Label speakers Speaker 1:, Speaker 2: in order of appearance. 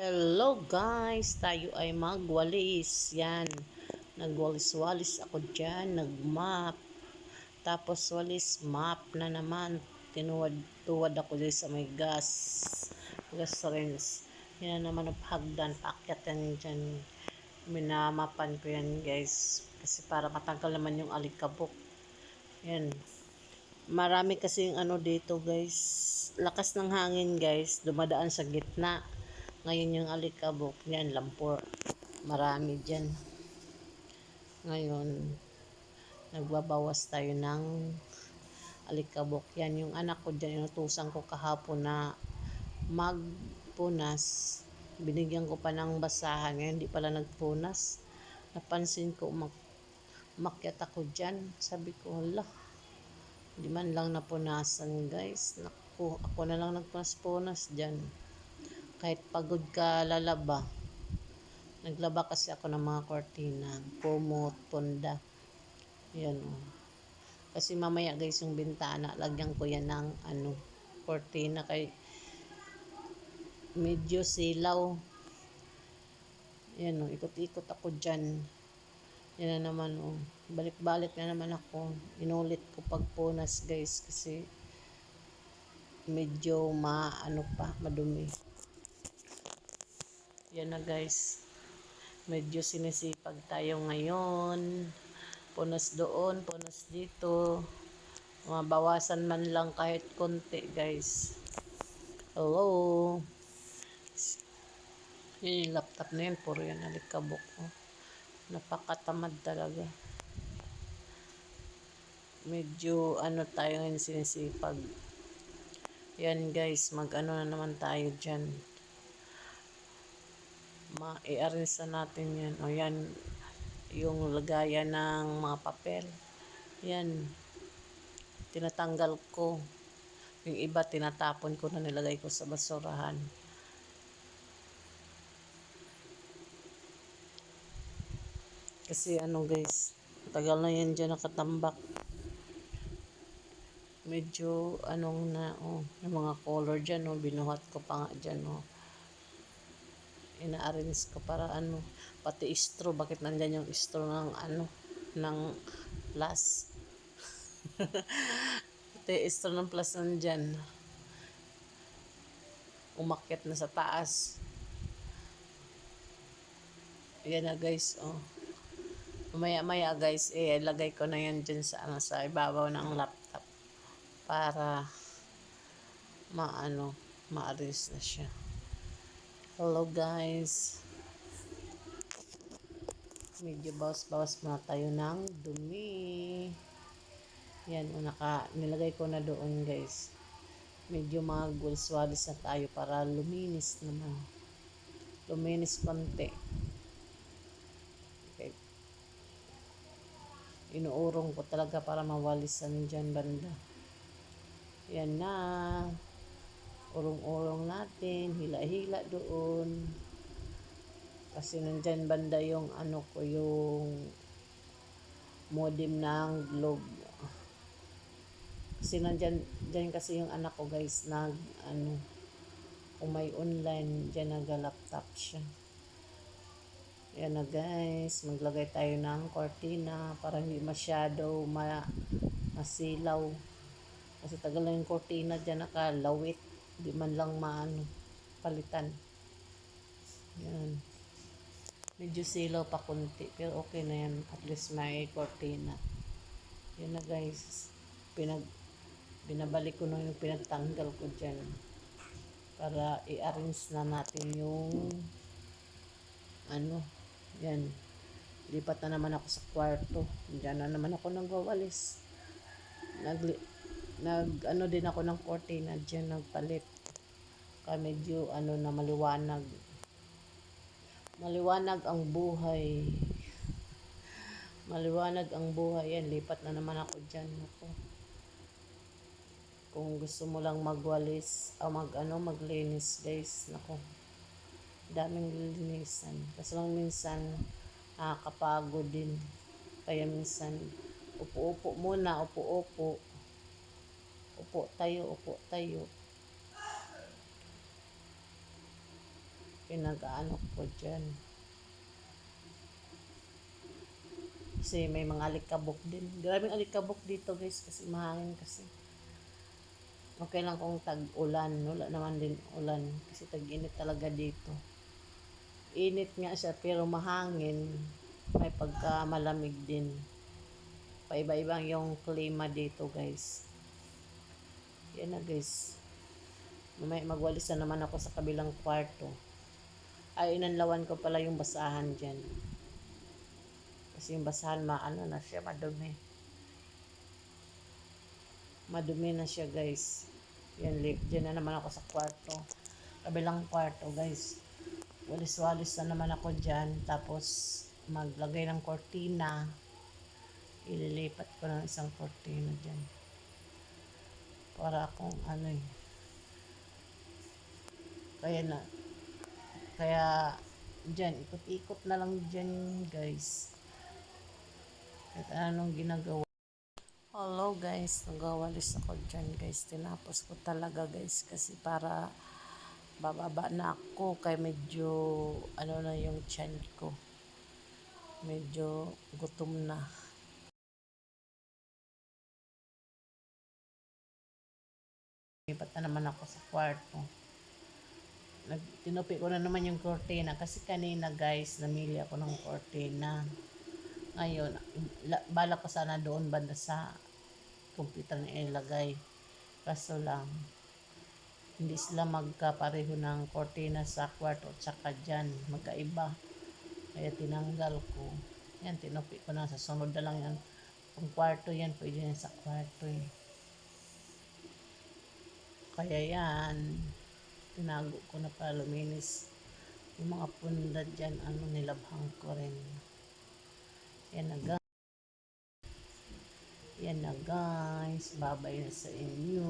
Speaker 1: Hello guys, tayo ay magwalis. Yan, nagwalis-walis ako dyan, nagmap. Tapos walis, map na naman. Tinuwad-tuwad ako dyan sa may gas. Gas rinse. Yan na naman ang hagdan, paakyat yan dyan. Minamapan ko yan guys. Kasi para matanggal naman yung alikabok. Yan. Marami kasi yung ano dito guys. Lakas ng hangin guys. Dumadaan sa gitna. Ngayon yung alikabok, yan, lampor. Marami dyan. Ngayon, nagbabawas tayo ng alikabok. Yan, yung anak ko dyan, inutusan ko kahapon na magpunas. Binigyan ko pa ng basahan. Ngayon, hindi pala nagpunas. Napansin ko, umak umakyat ako dyan. Sabi ko, hala, hindi man lang napunasan, guys. Naku, ako na lang nagpunas-punas dyan kahit pagod ka lalaba. Naglaba kasi ako ng mga kortina, kumot, punda. Yan o. Oh. Kasi mamaya guys yung bintana, lagyan ko yan ng ano, kortina kay medyo silaw. Yan o, oh, ikot-ikot ako dyan. Yan na naman o. Oh. Balik-balik na naman ako. Inulit ko pagpunas guys kasi medyo maano pa, madumi. Yan na guys. Medyo sinisipag tayo ngayon. Punas doon, punas dito. Mabawasan man lang kahit konti guys. Hello. Yung laptop na yan. Puro yan alikabok. Oh. Napakatamad talaga. Medyo ano tayo ngayon sinisipag. Yan guys, mag ano na naman tayo dyan ma-i-arrange na natin yan. O yan, yung lagayan ng mga papel. Yan, tinatanggal ko. Yung iba, tinatapon ko na nilagay ko sa basurahan. Kasi ano guys, tagal na yan dyan nakatambak. Medyo anong na, oh, yung mga color dyan, oh, binuhat ko pa nga dyan, oh ina-arrange ko para ano, pati istro, bakit nandyan yung istro ng ano, ng plus. pati istro ng plus nandyan. Umakyat na sa taas. Yan na guys, oh. Maya maya guys, eh, lagay ko na yan dyan sa, ano, sa ibabaw ng laptop para maano, ma-arrange na siya. Hello guys. Medyo bawas-bawas muna tayo ng dumi. Yan, naka, nilagay ko na doon guys. Medyo magwalis-walis na tayo para luminis naman. Luminis konti. Okay. Inuurong ko talaga para mawalisan dyan banda. Yan na urong-urong natin, hila-hila doon. Kasi nandyan banda yung ano ko, yung modem ng globe. Kasi nandyan, dyan kasi yung anak ko guys, nag, ano, kung may online, dyan nag-laptop siya. Yan na guys, maglagay tayo ng cortina para hindi masyado ma masilaw. Kasi tagal na yung cortina dyan nakalawit. Di man lang maano, palitan. Yan. Medyo silaw pa kunti. Pero okay na yan. At least may cortina. Yan na guys. Pinag, binabalik ko na yung pinagtanggal ko dyan. Para i-arrange na natin yung ano, yan. Lipat na naman ako sa kwarto. Diyan na naman ako nagwawalis. Nagli nag ano din ako ng cortina diyan nagpalit kaya medyo ano na maliwanag. Maliwanag ang buhay. Maliwanag ang buhay. Yan lipat na naman ako diyan ako. Kung gusto mo lang magwalis o mag ano maglinis guys. Nako. Daming linisan kasi lang minsan nakakapagod din. Kaya minsan upo-upo muna upo-upo. Upo tayo, upo tayo. Pinag-ano ko dyan. Kasi may mga alikabok din. Grabing alikabok dito guys kasi mahangin kasi. Okay lang kung tag-ulan. Wala naman din ulan kasi tag-init talaga dito. Init nga siya pero mahangin. May pagka malamig din. Paiba-ibang yung klima dito guys. Yan na guys. Mamaya magwalis na naman ako sa kabilang kwarto. Ay, inanlawan ko pala yung basahan dyan. Kasi yung basahan, maano na siya, madumi. Madumi na siya, guys. Yan, li- dyan na naman ako sa kwarto. Kabilang kwarto, guys. Walis-walis na naman ako dyan. Tapos, maglagay ng kortina. Ililipat ko ng isang kortina dyan. Para akong ano eh. Kaya na, kaya dyan, ikot-ikot na lang dyan guys. Kahit anong ginagawa. Hello guys, nagawalis ako dyan guys. Tinapos ko talaga guys kasi para bababa na ako kay medyo ano na yung chan ko. Medyo gutom na. Lipat na naman ako sa kwarto. Nag, tinupi ko na naman yung cortina kasi kanina guys, namili ako ng cortina. Ngayon, la, bala ko sana doon banda sa computer na ilagay. Kaso lang, hindi sila magkapareho ng cortina sa kwarto at saka dyan. Magkaiba. Kaya tinanggal ko. Yan, tinupi ko na. Sa sunod na lang yan. Kung kwarto yan, pwede yan sa kwarto eh. Kaya yan, tinago ko na para luminis. Yung mga punda dyan, ano, nilabhang ko rin. Yan na guys. Yan na guys. Babay na sa inyo.